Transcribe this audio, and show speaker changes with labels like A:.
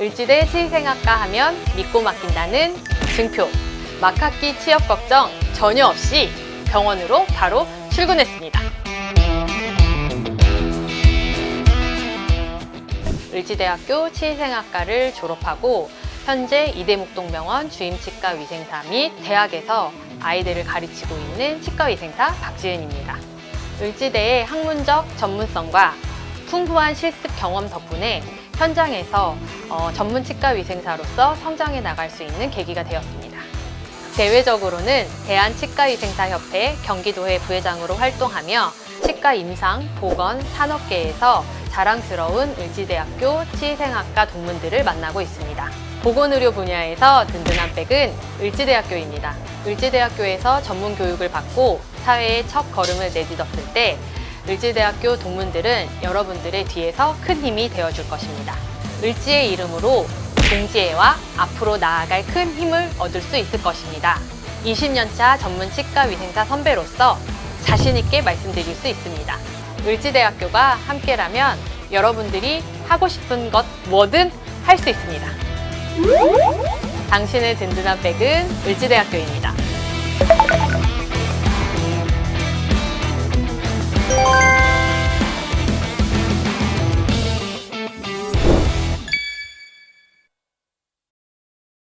A: 을지대 치생학과 하면 믿고 맡긴다는 증표. 막학기 취업 걱정 전혀 없이 병원으로 바로 출근했습니다. 을지대학교 치의생학과를 졸업하고 현재 이대목동병원 주임치과 위생사 및 대학에서 아이들을 가르치고 있는 치과 위생사 박지은입니다. 을지대의 학문적 전문성과 풍부한 실습 경험 덕분에 현장에서 어, 전문 치과 위생사로서 성장해 나갈 수 있는 계기가 되었습니다. 대외적으로는 대한치과위생사협회 경기도회 부회장으로 활동하며 치과 임상, 보건, 산업계에서 자랑스러운 을지대학교 치의생학과 동문들을 만나고 있습니다. 보건의료 분야에서 든든한 백은 을지대학교입니다. 을지대학교에서 전문 교육을 받고 사회에 첫 걸음을 내딛었을 때 을지대학교 동문들은 여러분들의 뒤에서 큰 힘이 되어줄 것입니다. 을지의 이름으로 동지애와 앞으로 나아갈 큰 힘을 얻을 수 있을 것입니다. 20년차 전문 치과 위생사 선배로서 자신있게 말씀드릴 수 있습니다. 을지대학교가 함께라면 여러분들이 하고 싶은 것 뭐든 할 수 있습니다. 당신의 든든한 백은 을지대학교입니다.